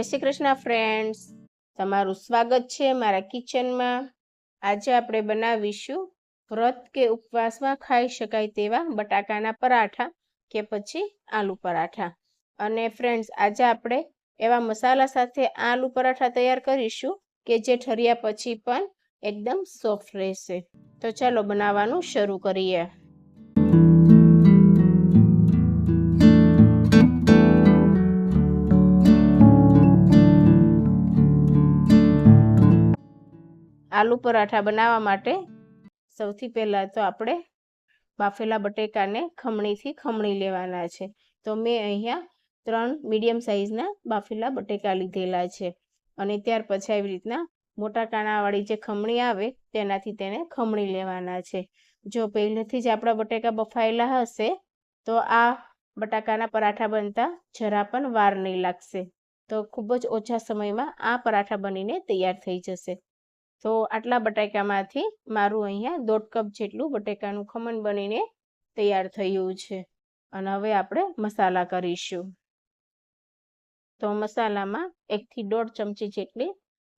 જય શ્રી કૃષ્ણ ફ્રેન્ડ્સ તમારું સ્વાગત છે મારા કિચનમાં આજે આપણે બનાવીશું વ્રત કે ઉપવાસમાં ખાઈ શકાય તેવા બટાકાના પરાઠા કે પછી આલુ પરાઠા. અને ફ્રેન્ડ્સ આજે આપણે એવા મસાલા સાથે આલુ પરાઠા તૈયાર કરીશું કે જે ઠર્યા પછી પણ એકદમ સોફ્ટ રહેશે. તો ચાલો બનાવવાનું શરૂ કરીએ. આલુ પરાઠા બનાવવા માટે સૌથી પહેલાં તો આપણે બાફેલા બટેકાને ખમણીથી ખમણી લેવાના છે. તો મેં અહીંયા ત્રણ મીડિયમ સાઇઝના બાફેલા બટેકા લીધેલા છે અને ત્યાર પછી આવી રીતના મોટા કાણાવાળી જે ખમણી આવે તેનાથી તેને ખમણી લેવાના છે. જો પહેલેથી જ આપણા બટેકા બફાયેલા હશે તો આ બટાકાના પરાઠા બનતા જરા પણ વાર નહીં લાગશે. તો ખૂબ જ ઓછા સમયમાં આ પરાઠા બનીને તૈયાર થઈ જશે. તો આટલા બટાકામાંથી મારું અહીંયા દોઢ કપ જેટલું બટેકાનું ખમણ બનીને તૈયાર થયું છે. અને હવે આપણે મસાલા કરીશું. તો મસાલામાં એકથી દોઢ ચમચી જેટલી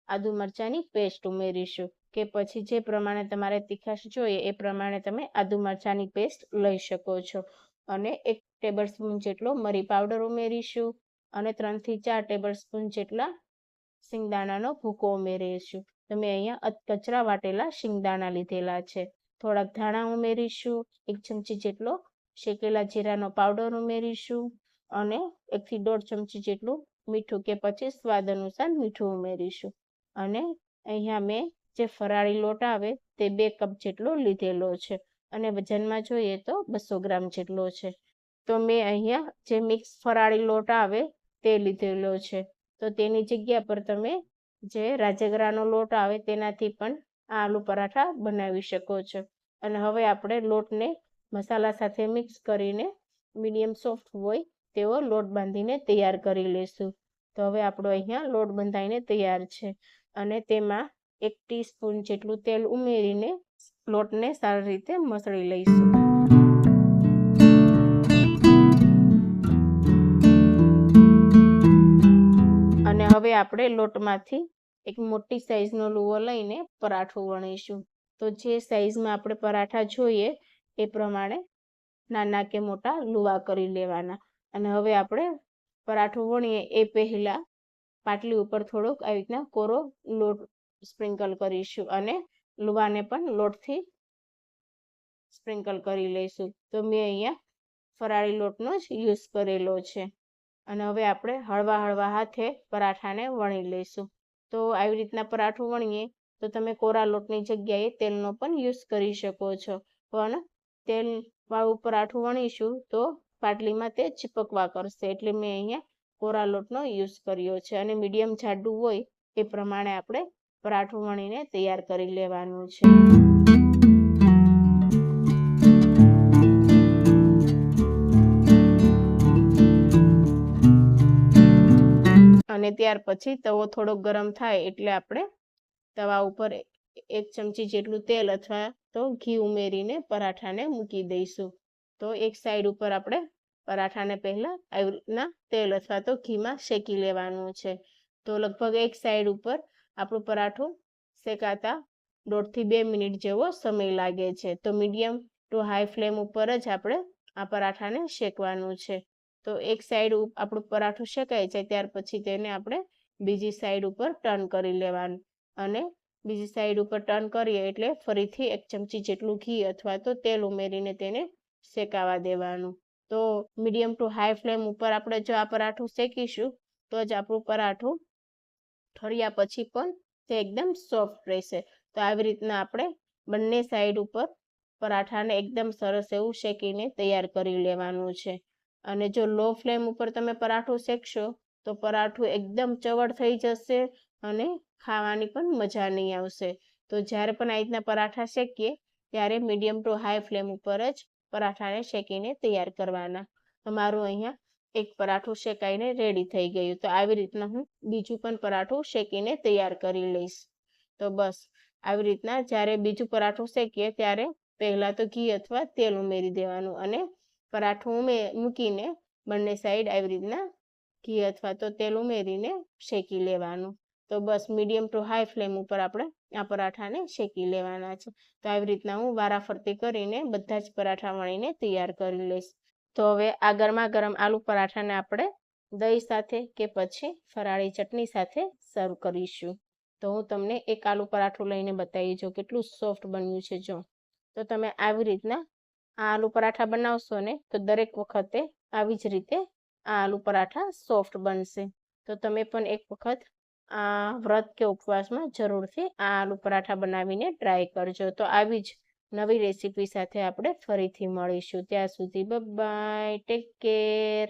આદુ મરચાંની પેસ્ટ ઉમેરીશું, કે પછી જે પ્રમાણે તમારે તીખાશ જોઈએ એ પ્રમાણે તમે આદુ મરચાંની પેસ્ટ લઈ શકો છો. અને એક ટેબલ સ્પૂન જેટલો મરી પાવડર ઉમેરીશું અને ત્રણથી ચાર ટેબલ સ્પૂન જેટલા સિંગદાણાનો ભૂકો ઉમેરીશું. તમે અહીંયા કચરા વાટેલા શિંગદાણા લીધેલા છે. થોડાક ધાણા ઉમેરીશું, એક ચમચી જેટલો શેકેલા જીરાનો પાવડર ઉમેરીશું અને એકથી દોઢ ચમચી જેટલું મીઠું કે પછી સ્વાદ અનુસાર મીઠું ઉમેરીશું. અને અહીંયા મેં જે ફરાળી લોટ આવે તે બે કપ જેટલો લીધેલો છે. અને વજનમાં જોઈએ તો બસો ગ્રામ જેટલો છે. તો મેં અહીંયા જે મિક્સ ફરાળી લોટ આવે તે લીધેલો છે. તો તેની જગ્યા પર તમે જે રાજગરાનો લોટ આવે તેનાથી પણ આ આલુ પરાઠા બનાવી શકો છો. અને હવે આપણે લોટને મસાલા સાથે મિક્સ કરીને મીડિયમ સોફ્ટ હોય તેવો લોટ બાંધીને તૈયાર કરી લઈશું તો હવે આપણો અહીંયા લોટ બંધાઈને તૈયાર છે. અને તેમાં એક ટીસ્પૂન જેટલું તેલ ઉમેરીને લોટને સારી રીતે મસળી લઈશું. હવે આપણે લોટમાંથી એક મોટી સાઈઝનો લુવો લઈને પરાઠું વણીશું. તો જે સાઈઝમાં આપણે પરાઠા જોઈએ એ પ્રમાણે નાના કે મોટા લુવા કરી લેવાના. અને હવે આપણે પરાઠું વણીએ એ પહેલાં પાટલી ઉપર થોડોક આવી રીતના કોરો લોટ સ્પ્રિંકલ કરીશું અને લુવાને પણ લોટથી સ્પ્રિંકલ કરી લઈશું. તો મેં અહીંયા ફરાળી લોટનો જ યુઝ કરેલો છે. અને હવે આપણે હળવા હળવા હાથે પરાઠાને વણી લઈશું. તો આવી રીતના પરાઠું વણીએ તો તમે કોરા લોટની જગ્યાએ તેલનો પણ યુઝ કરી શકો છો. પણ તેલ વાળું પરાઠું વણીશું તો પાટલીમાં તે ચીપકવા કરશે. એટલે મેં અહીંયા કોરા લોટનો યુઝ કર્યો છે અને મીડિયમ જાડું હોય એ પ્રમાણે આપણે પરાઠું વણીને તૈયાર કરી લેવાનું છે. ત્યાર પછી તવો થોડો ગરમ થાય એટલે આપણે તવા ઉપર એક ચમચી જેટલું તેલ અથવા તો ઘી ઉમેરીને પરાઠાને મૂકી દઈશું. તો એક સાઈડ ઉપર આપણે પરાઠાને પહેલાં આવી રીતના તેલ અથવા તો ઘીમાં શેકી લેવાનું છે. તો લગભગ એક સાઈડ ઉપર આપણું પરાઠું શેકાતા દોઢથી બે મિનિટ જેવો સમય લાગે છે. તો મીડિયમ ટુ હાઈ ફ્લેમ ઉપર જ આપણે આ પરાઠાને શેકવાનું છે. તો એક સાઈડ આપણું પરાઠું શેકાય જાય ત્યાર પછી તેને આપણે બીજી સાઈડ ઉપર ટર્ન કરી લેવાનું. અને બીજી સાઈડ ઉપર ટર્ન કરીએ એટલે ફરીથી એક ચમચી જેટલું ઘી અથવા તો તેલ ઉમેરીને તેને શેકાવા દેવાનું. તો મીડિયમ ટુ હાઈ ફ્લેમ ઉપર આપણે જો આ પરાઠું શેકીશું, તો જ આપણું પરાઠું ઠર્યા પછી પણ તે એકદમ સોફ્ટ રહેશે. તો આવી રીતના આપણે બંને સાઈડ ઉપર પરાઠાને એકદમ સરસ એવું શેકીને તૈયાર કરી લેવાનું છે. અને જો લો ફ્લેમ ઉપર તમે પરાઠું શેકશો, તો પરાઠું એકદમ ચવડ થઈ જશે અને ખાવાની પણ મજા નહીં આવશે. તો જ્યારે પણ આ રીતના પરાઠા શેકીએ, ત્યારે મીડિયમ ટુ હાઈ ફ્લેમ ઉપર જ પરાઠાને શેકીને તૈયાર કરવાના. તમારું અહીંયા એક પરાઠું શેકાઈને રેડી થઈ ગયું. તો આવી રીતના હું બીજું પણ પરાઠું શેકીને તૈયાર કરી લઈશ. તો બસ, આવી રીતના જ્યારે બીજું પરાઠું શેકીએ, ત્યારે પહેલાં તો ઘી અથવા તેલ ઉમેરી દેવાનું અને પરાઠું ઉમે, મૂકીને બંને સાઈડ આવી રીતના ઘી અથવા તો તેલ ઉમેરીને શેકી લેવાનું. તો બસ મીડિયમ ટુ હાઈ ફ્લેમ ઉપર આપણે આ પરાઠાને શેકી લેવાના છે. તો આવી રીતના હું વારાફરતી કરીને બધા જ પરાઠા વણીને તૈયાર કરી લઈશ. તો હવે આ ગરમા ગરમ આલુ પરાઠાને આપણે દહીં સાથે કે પછી ફરાળી ચટણી સાથે સર્વ કરીશું. તો હું તમને એક આલુ પરાઠું લઈને બતાવી જો કેટલું સોફ્ટ બન્યું છે જો. તો તમે આવી રીતના આલુ પરાઠા બનાવશો ને, તો દરેક વખતે આવી જ રીતે આ આલુ પરાઠા સોફ્ટ બનશે. તો તમે પણ એક વખત આ વ્રત કે ઉપવાસમાં જરૂરથી આ આલુ પરાઠા બનાવીને ટ્રાય કરજો. તો આવી જ નવી રેસીપી સાથે આપણે ફરીથી મળીશું. ત્યાં સુધી બાય ટેક કેર.